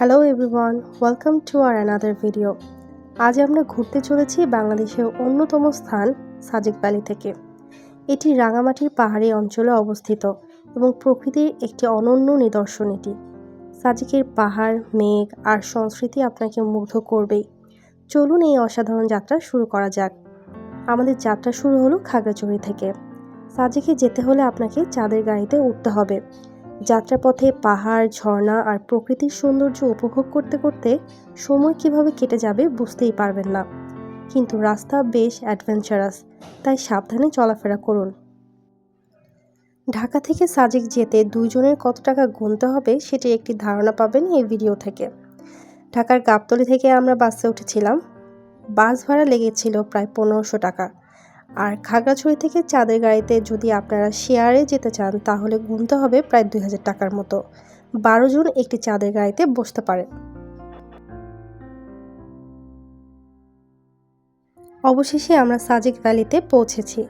Hello everyone welcome to our another video আজ আমরা ঘুরতে চলেছি বাংলাদেশের অন্যতম স্থান, সাজেক ভ্যালি থেকে। এটি রাঙামাটির পাহাড়ি অঞ্চলে অবস্থিত এবং প্রকৃতির একটি অনন্য নিদর্শন এটি। সাজেকের পাহাড়, মেঘ আর সংস্কৃতি আপনাকে মুগ্ধ করবেই। চলুন এই অসাধারণ যাত্রা শুরু করা যাক। আমাদের যাত্রা শুরু হলো খাগড়াছড়ি থেকে। সাজেকে যেতে হলে আপনাকে চাঁদের গাড়িতে উঠতে হবে। যাত্রাপথে পাহাড়, ঝর্ণা আর প্রকৃতির সৌন্দর্য উপভোগ করতে করতে সময় কীভাবে কেটে যাবে বুঝতেই পারবেন না। কিন্তু রাস্তা বেশ অ্যাডভেঞ্চারাস তাই সাবধানে চলাফেরা করুন। ঢাকা থেকে সাজেক যেতে দুইজনের কত টাকা গুনতে হবে সেটির একটি ধারণা পাবেন এই ভিডিও থেকে। ঢাকার গাবতলি থেকে আমরা বাসে উঠেছিলাম। বাস ভাড়া লেগেছিল প্রায় পনেরোশো টাকা। আর খাগড়াছড়ি থেকে চাঁদের গাড়িতে যদি আপনারা শেয়ারে যেতে চান, তাহলে গুনতে হবে প্রায় দুই হাজার টাকার মতো। বারো জন একটি চাঁদের গাড়িতে বসতে পারে অবশেষে আমরা সাজেক ভ্যালিতে পৌঁছেছি।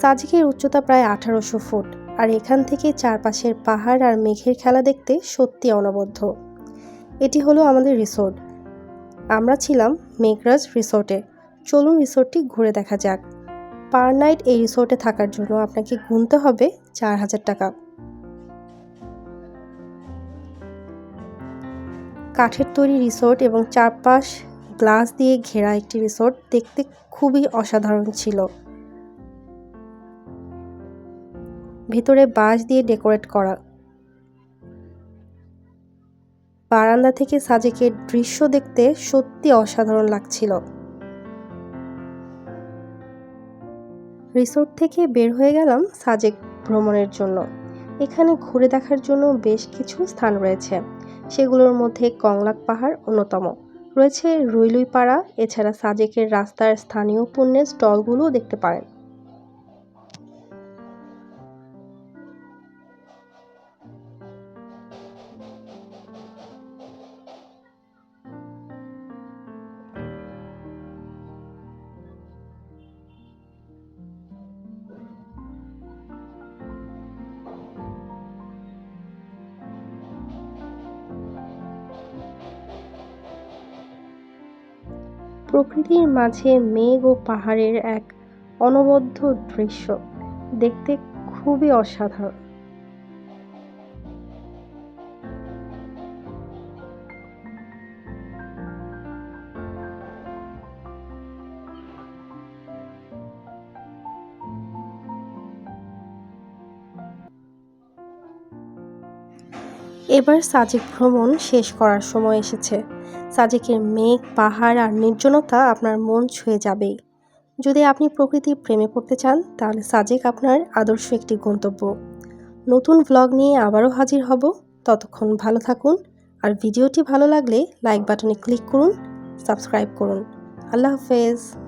সাজেকের উচ্চতা প্রায় আঠারোশো ফুট, আর এখান থেকে চারপাশের পাহাড় আর মেঘের খেলা দেখতে সত্যি অনবদ্য। এটি হলো আমাদের রিসোর্ট। আমরা ছিলাম মেঘরাজ রিসোর্টে। চলুন রিসোর্টটি ঘুরে দেখা যাক। পার নাইট এই রিসোর্টে থাকার জন্য আপনাকে গুনতে হবে চার হাজার টাকা। কাঠের তৈরি রিসোর্ট এবং চারপাশ গ্লাস দিয়ে ঘেরা একটি রিসোর্ট দেখতে খুবই অসাধারণ ছিল। ভিতরে বাঁশ দিয়ে ডেকোরেট করা। বারান্দা থেকে সাজেকের দৃশ্য দেখতে সত্যি অসাধারণ লাগছিল। রিসোর্ট থেকে বের হয়ে গেলাম সাজেক ভ্রমণের জন্য। এখানে ঘুরে দেখার জন্য বেশ কিছু স্থান রয়েছে। সেগুলোর মধ্যে কংলাক পাহাড় অন্যতম। রয়েছে রুইলুই পাড়া এছাড়া সাজেকের রাস্তার স্থানীয় পণ্যের স্টলগুলোও দেখতে পারেন। প্রকৃতির মাঝে মেঘ ও পাহাড়ের এক অনবদ্য দৃশ্য। দেখতে খুবই অসাধারণ। এবার সাজেক ভ্রমণ শেষ করার সময় এসেছে। সাজেকের মেঘ, পাহাড় আর নির্জনতা আপনার মন ছুঁয়ে যাবেই। যদি আপনি প্রকৃতির প্রেমে পড়তে চান, তাহলে সাজেক আপনার আদর্শ একটি গন্তব্য। নতুন ভ্লগ নিয়ে আবারও হাজির হব। ততক্ষণ ভালো থাকুন আর ভিডিওটি ভালো লাগলে লাইক বাটনে ক্লিক করুন সাবস্ক্রাইব করুন। আল্লাহ হাফেজ।